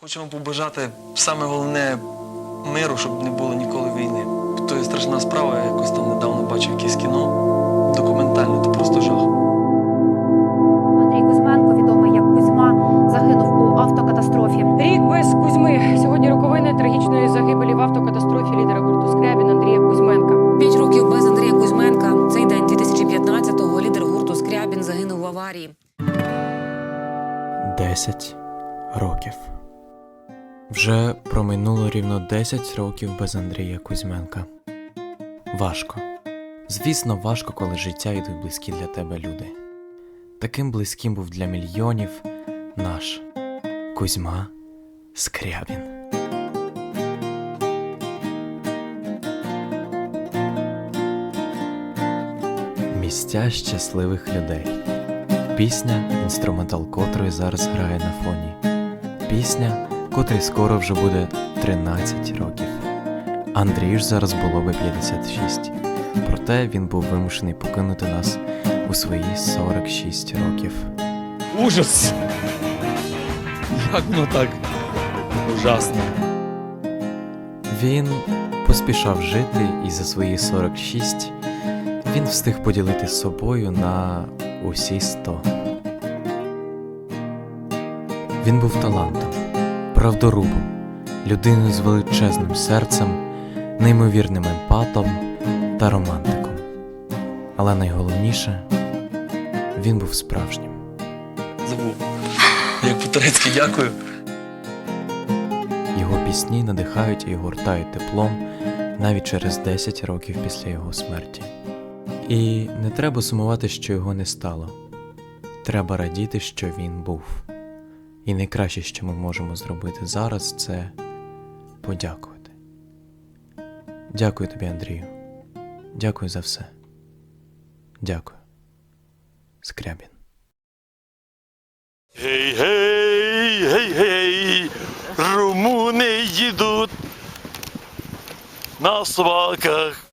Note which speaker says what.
Speaker 1: Вам побажати саме головне миру, щоб не було ніколи війни. То є страшна справа, я якось там недавно бачив якесь кіно документальне, то просто жах.
Speaker 2: Андрій Кузьменко, відомий як Кузьма, загинув у автокатастрофі.
Speaker 3: Рік без Кузьми. Сьогодні роковини трагічної загибелі в автокатастрофі лідера гурту Скрябін Андрія Кузьменка.
Speaker 4: П'ять років без Андрія Кузьменка. Цей день 2015-го лідер гурту Скрябін загинув в аварії.
Speaker 5: 10 років. Вже проминуло рівно 10 років без Андрія Кузьменка. Важко. Звісно, важко, коли життя йдуть близькі для тебе люди. Таким близьким був для мільйонів наш Кузьма Скрябін. Місця щасливих людей. Пісня, інструментал котрої зараз грає на фоні. Пісня, котрій скоро вже буде 13 років. Андрію ж зараз було би 56. Проте він був вимушений покинути нас у свої 46 років.
Speaker 6: Ужас! Як воно так? Ужасно.
Speaker 5: Він поспішав жити, і за свої 46 він встиг поділити з собою на усі 100. Він був талантом, правдорубом, людиною з величезним серцем, неймовірним емпатом та романтиком. Але найголовніше він був справжнім.
Speaker 1: Забув. Як по-турецьки дякую.
Speaker 5: Його пісні надихають і гуртають теплом навіть через 10 років після його смерті. І не треба сумувати, що його не стало. Треба радіти, що він був. І найкраще, що ми можемо зробити зараз, це подякувати. Дякую тобі, Андрію. Дякую за все. Дякую. Скрябін.
Speaker 7: Гей, гей, гей, гей, румуни їдуть на свалках